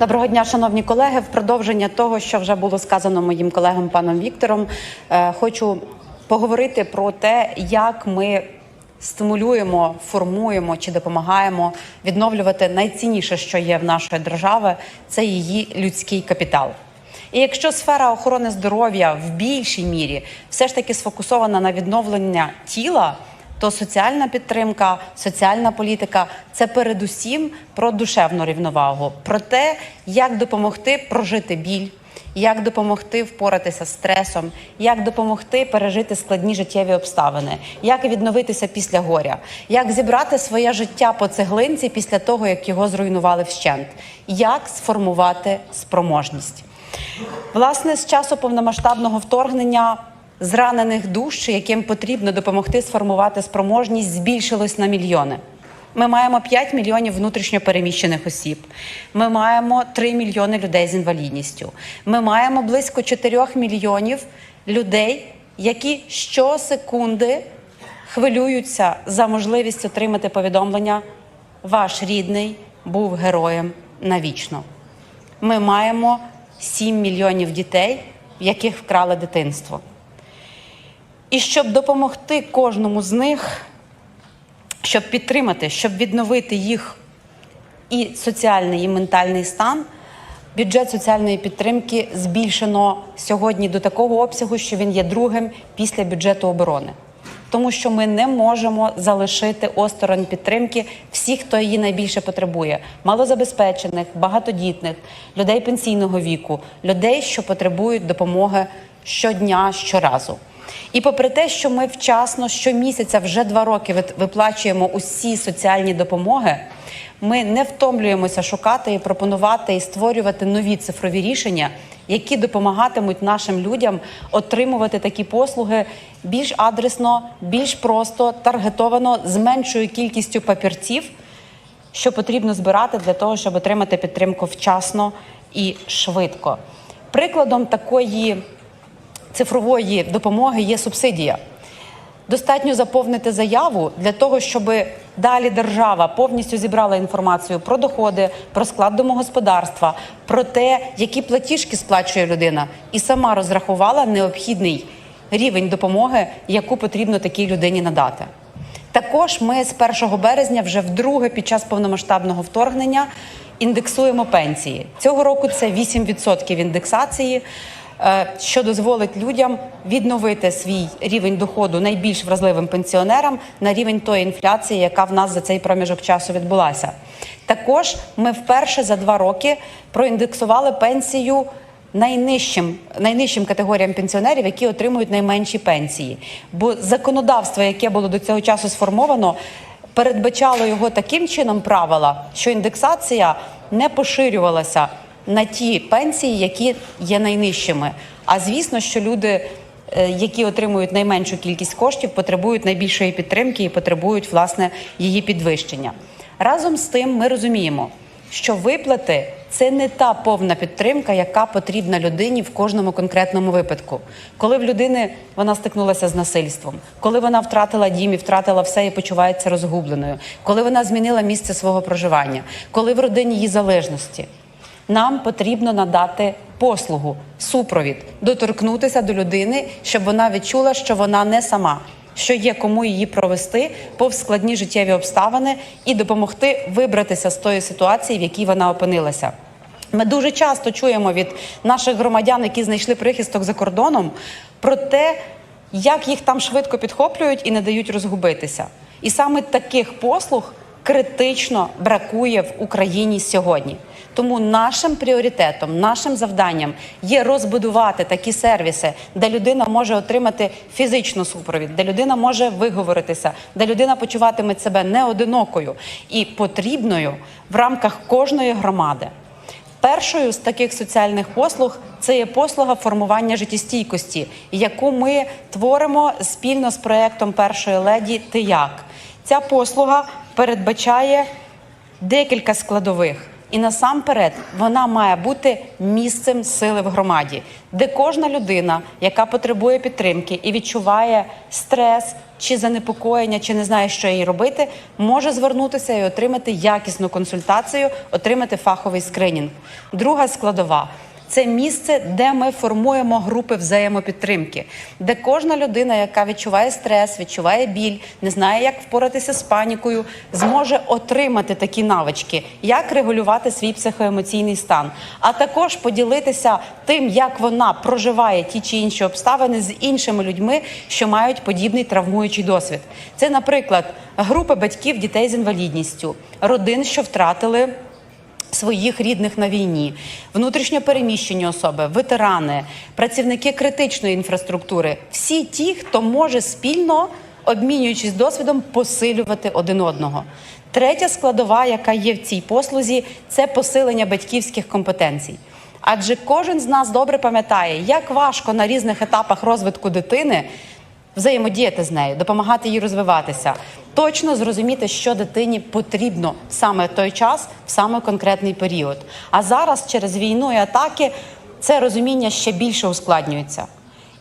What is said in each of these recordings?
Доброго дня, шановні колеги. В продовження того, що вже було сказано моїм колегом паном Віктором, е, хочу поговорити про те, як ми стимулюємо, формуємо чи допомагаємо відновлювати найцінніше, що є в нашої держави, це її людський капітал. І якщо сфера охорони здоров'я в більшій мірі все ж таки сфокусована на відновлення тіла, то соціальна підтримка, соціальна політика це передусім про душевну рівновагу, про те, як допомогти прожити біль, як допомогти впоратися з стресом, як допомогти пережити складні життєві обставини, як відновитися після горя, як зібрати своє життя по цеглинці після того, як його зруйнували вщент, як сформувати спроможність. Власне, з часу повномасштабного вторгнення зранених душ, яким потрібно допомогти сформувати спроможність, збільшилось на мільйони. Ми маємо 5 мільйонів внутрішньо переміщених осіб. Ми маємо 3 мільйони людей з інвалідністю. Ми маємо близько 4 мільйонів людей, які щосекунди хвилюються за можливість отримати повідомлення Ваш рідний був героєм навічно. Ми маємо 7 мільйонів дітей, в яких вкрали дитинство. І щоб допомогти кожному з них, щоб підтримати, щоб відновити їх і соціальний, і ментальний стан, бюджет соціальної підтримки збільшено сьогодні до такого обсягу, що він є другим після бюджету оборони. Тому що ми не можемо залишити осторонь підтримки всіх, хто її найбільше потребує: малозабезпечених, багатодітних, людей пенсійного віку, людей, що потребують допомоги щодня, щоразу. І попри те, що ми вчасно щомісяця вже два роки виплачуємо усі соціальні допомоги, ми не втомлюємося шукати і пропонувати і створювати нові цифрові рішення, які допомагатимуть нашим людям отримувати такі послуги більш адресно, більш просто, таргетовано, з меншою кількістю папірців, що потрібно збирати для того, щоб отримати підтримку вчасно і швидко. Прикладом такої цифрової допомоги є субсидія. Достатньо заповнити заяву для того, щоб далі держава повністю зібрала інформацію про доходи, про склад домогосподарства, про те, які платіжки сплачує людина, і сама розрахувала необхідний рівень допомоги, яку потрібно такій людині надати. Також ми з 1 березня вже вдруге під час повномасштабного вторгнення індексуємо пенсії. Цього року це 8% індексації, що дозволить людям відновити свій рівень доходу найбільш вразливим пенсіонерам на рівень тої інфляції, яка в нас за цей проміжок часу відбулася. Також ми вперше за два роки проіндексували пенсію найнижчим, найнижчим категоріям пенсіонерів, які отримують найменші пенсії. Бо законодавство, яке було до цього часу сформовано, передбачало його таким чином правила, що індексація не поширювалася на ті пенсії, які є найнижчими. А звісно, що люди. е, Які отримують найменшу кількість коштів, потребують найбільшої підтримки і потребують власне її підвищення. Разом з тим, ми розуміємо, що виплати це не та повна підтримка, яка потрібна людині в кожному конкретному випадку. Коли в людини вона стикнулася з насильством, коли вона втратила дім і втратила все і почувається розгубленою, коли вона змінила місце свого проживання, коли в родині її залежності. Нам потрібно надати послугу, супровід, доторкнутися до людини, щоб вона відчула, що вона не сама, що є кому її провести повз складні життєві обставини і допомогти вибратися з тої ситуації, в якій вона опинилася. Ми дуже часто чуємо від наших громадян, які знайшли прихисток за кордоном, про те, як їх там швидко підхоплюють і не дають розгубитися. І саме таких послуг критично бракує в Україні сьогодні. Тому нашим пріоритетом, нашим завданням є розбудувати такі сервіси, де людина може отримати фізичну супровід, де людина може виговоритися, де людина почуватиме себе не одинокою і потрібною в рамках кожної громади. Першою з таких соціальних послуг це є послуга формування життєстійкості, яку ми творимо спільно з проектом першої леді Ти як. Ця послуга передбачає декілька складових. І насамперед вона має бути місцем сили в громаді, де кожна людина, яка потребує підтримки і відчуває стрес чи занепокоєння, чи не знає, що їй робити, може звернутися і отримати якісну консультацію, отримати фаховий скринінг. Друга складова. Це місце, де ми формуємо групи взаємопідтримки, де кожна людина, яка відчуває стрес, відчуває біль, не знає, як впоратися з панікою, зможе отримати такі навички, як регулювати свій психоемоційний стан, а також поділитися тим, як вона проживає ті чи інші обставини з іншими людьми, що мають подібний травмуючий досвід. Це, наприклад, групи батьків дітей з інвалідністю, родин, що втратили своїх рідних на війні, внутрішньо переміщені особи, ветерани, працівники критичної інфраструктури всі ті, хто може спільно, обмінюючись досвідом, посилювати один одного. Третя складова, яка є в цій послузі, це посилення батьківських компетенцій. Адже кожен з нас добре пам'ятає, як важко на різних етапах розвитку дитини взаємодіяти з нею, допомагати їй розвиватися, точно зрозуміти, що дитині потрібно саме той час, в саме конкретний період. А зараз через війну і атаки це розуміння ще більше ускладнюється.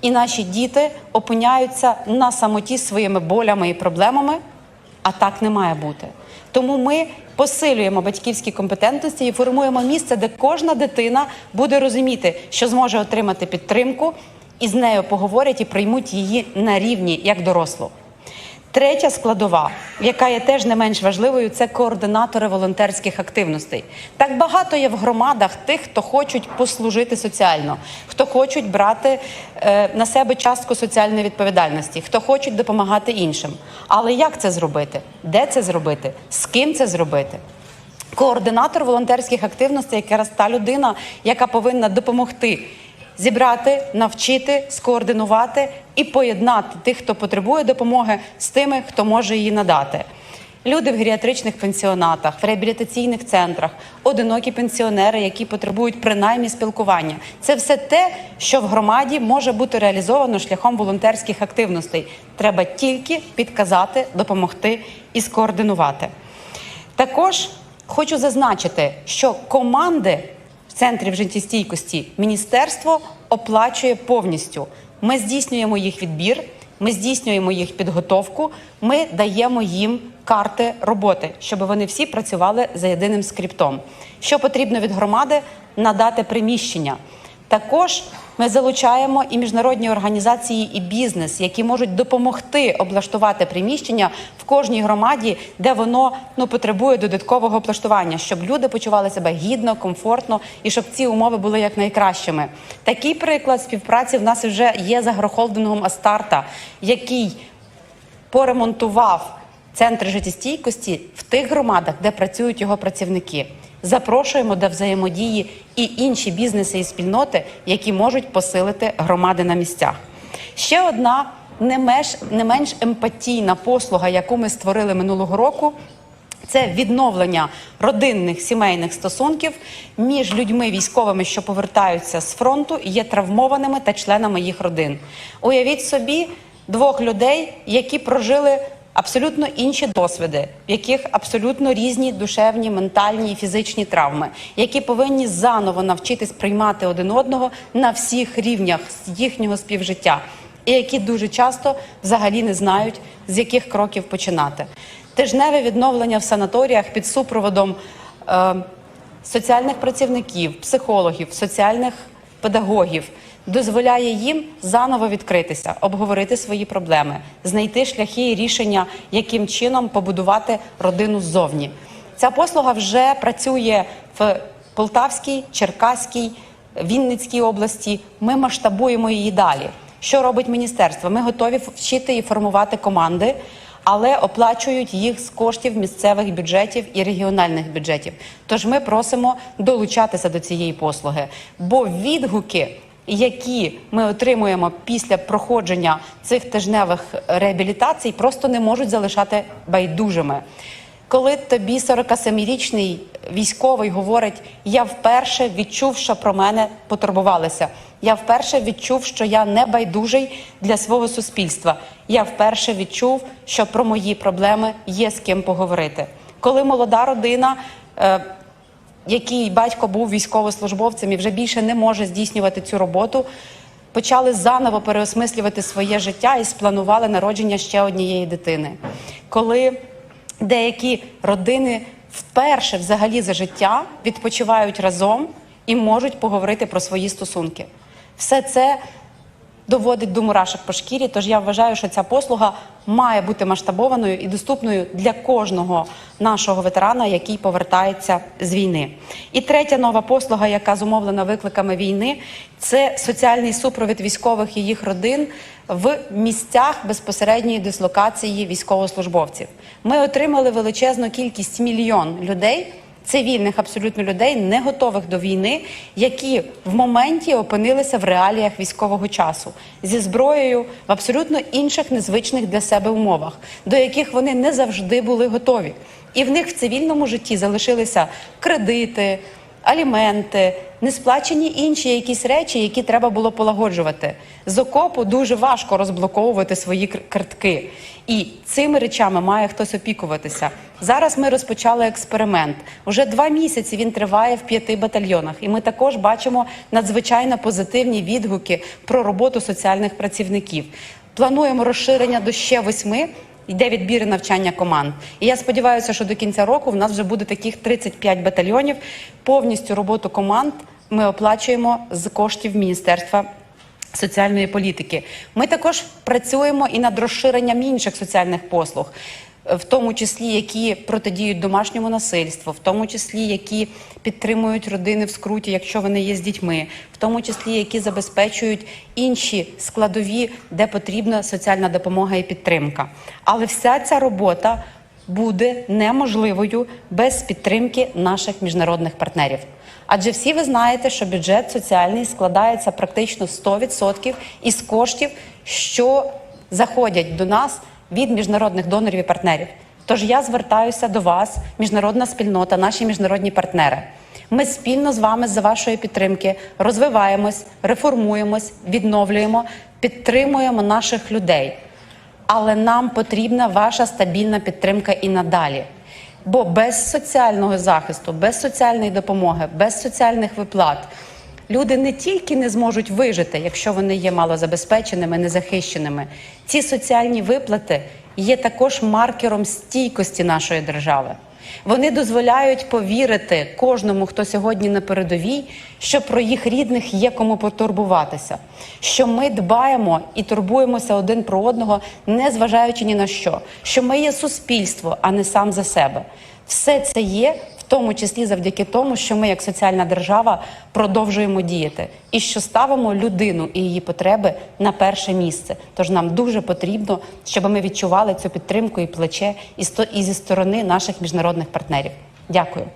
І наші діти опиняються на самоті своїми болями і проблемами, а так не має бути. Тому ми посилюємо батьківські компетентності і формуємо місце, де кожна дитина буде розуміти, що зможе отримати підтримку, і з нею поговорять і приймуть її на рівні як дорослу. Третя складова, яка є теж не менш важливою, це координатори волонтерських активностей. Так багато є в громадах тих, хто хочуть послужити соціально, хто хочуть брати е, на себе частку соціальної відповідальності, хто хочуть допомагати іншим. Але як це зробити? Де це зробити? З ким це зробити? Координатор волонтерських активностей якраз та людина, яка повинна допомогти зібрати, навчити, скоординувати і поєднати тих, хто потребує допомоги, з тими, хто може її надати. Люди в геріатричних пенсіонатах, в реабілітаційних центрах, одинокі пенсіонери, які потребують принаймні спілкування. Це все те, що в громаді може бути реалізовано шляхом волонтерських активностей. Треба тільки підказати, допомогти і скоординувати. Також хочу зазначити, що команди центрів життєстійкості міністерство оплачує повністю. Ми здійснюємо їх відбір, ми здійснюємо їх підготовку, ми даємо їм карти роботи, щоб вони всі працювали за єдиним скриптом. Що потрібно від громади? Надати приміщення. Також ми залучаємо і міжнародні організації, і бізнес, які можуть допомогти облаштувати приміщення в кожній громаді, де воно ну потребує додаткового облаштування, щоб люди почували себе гідно, комфортно і щоб ці умови були як найкращими. Такий приклад співпраці в нас вже є з агрохолдингом Астарта, який поремонтував центри життєстійкості в тих громадах, де працюють його працівники. Запрошуємо до взаємодії і інші бізнеси і спільноти, які можуть посилити громади на місцях. Ще одна не менш, не менш емпатійна послуга, яку ми створили минулого року. Це відновлення родинних сімейних стосунків між людьми військовими, що повертаються з фронту, є травмованими та членами їх родин. Уявіть собі двох людей, які прожили абсолютно інші досвіди, в яких абсолютно різні душевні, ментальні і фізичні травми, які повинні заново навчитись приймати один одного на всіх рівнях їхнього співжиття, і які дуже часто взагалі не знають, з яких кроків починати. Тижневе відновлення в санаторіях під супроводом е, соціальних працівників, психологів, соціальних педагогів дозволяє їм заново відкритися, обговорити свої проблеми, знайти шляхи і рішення, яким чином побудувати родину ззовні. Ця послуга вже працює в Полтавській, Черкаській, Вінницькій області. Ми масштабуємо її далі. Що робить міністерство? Ми готові вчити і формувати команди, але оплачують їх з коштів місцевих бюджетів і регіональних бюджетів. Тож ми просимо долучатися до цієї послуги, бо відгуки. Які ми отримуємо після проходження цих тижневих реабілітацій, просто не можуть залишати байдужими. Коли тобі 47-річний військовий говорить: я вперше відчув, що про мене потурбувалися. Я вперше відчув, що я не байдужий для свого суспільства. Я вперше відчув, що про мої проблеми є з ким поговорити. Коли молода родина. е, який батько був військовослужбовцем і вже більше не може здійснювати цю роботу, почали заново переосмислювати своє життя і спланували народження ще однієї дитини. Коли деякі родини вперше взагалі за життя відпочивають разом і можуть поговорити про свої стосунки. Все це доводить до мурашок по шкірі. Тож я вважаю, що ця послуга має бути масштабованою і доступною для кожного нашого ветерана, який повертається з війни. І третя нова послуга, яка зумовлена викликами війни, це соціальний супровід військових і їх родин в місцях безпосередньої дислокації військовослужбовців. Ми отримали величезну кількість мільйон людей цивільних абсолютно людей, не готових до війни, які в моменті опинилися в реаліях військового часу зі зброєю в абсолютно інших незвичних для себе умовах, до яких вони не завжди були готові. І в них в цивільному житті залишилися кредити, аліменти, несплачені інші якісь речі, які треба було полагоджувати. З окопу дуже важко розблоковувати свої картки. І цими речами має хтось опікуватися. Зараз ми розпочали експеримент. Уже два місяці він триває в п'яти батальйонах, і ми також бачимо надзвичайно позитивні відгуки про роботу соціальних працівників. Плануємо розширення до ще восьми. Йде відбір і навчання команд. І я сподіваюся, що до кінця року в нас вже буде таких 35 батальйонів. Повністю роботу команд ми оплачуємо з коштів Міністерства соціальної політики. Ми також працюємо і над розширенням інших соціальних послуг. В тому числі які протидіють домашньому насильству, в тому числі які підтримують родини в скруті, якщо вони є з дітьми, в тому числі які забезпечують інші складові, де потрібна соціальна допомога і підтримка. Але вся ця робота буде неможливою без підтримки наших міжнародних партнерів. Адже всі ви знаєте, що бюджет соціальний складається практично 100% із коштів, що заходять до нас від міжнародних донорів і партнерів. Тож я звертаюся до вас, міжнародна спільнота, наші міжнародні партнери. Ми спільно з вами за вашої підтримки розвиваємось, реформуємось, відновлюємо, підтримуємо наших людей. Але нам потрібна ваша стабільна підтримка і надалі. Бо без соціального захисту, без соціальної допомоги, без соціальних виплат люди не тільки не зможуть вижити, якщо вони є малозабезпеченими, незахищеними. Ці соціальні виплати є також маркером стійкості нашої держави. Вони дозволяють повірити кожному, хто сьогодні на передовій, що про їх рідних є кому потурбуватися, що ми дбаємо і турбуємося один про одного, не зважаючи ні на що, що ми є суспільство, а не сам за себе. Все це є в тому числі завдяки тому, що ми, як соціальна держава, продовжуємо діяти і що ставимо людину і її потреби на перше місце. Тож нам дуже потрібно, щоб ми відчували цю підтримку і плече і зі сторони наших міжнародних партнерів. Дякую.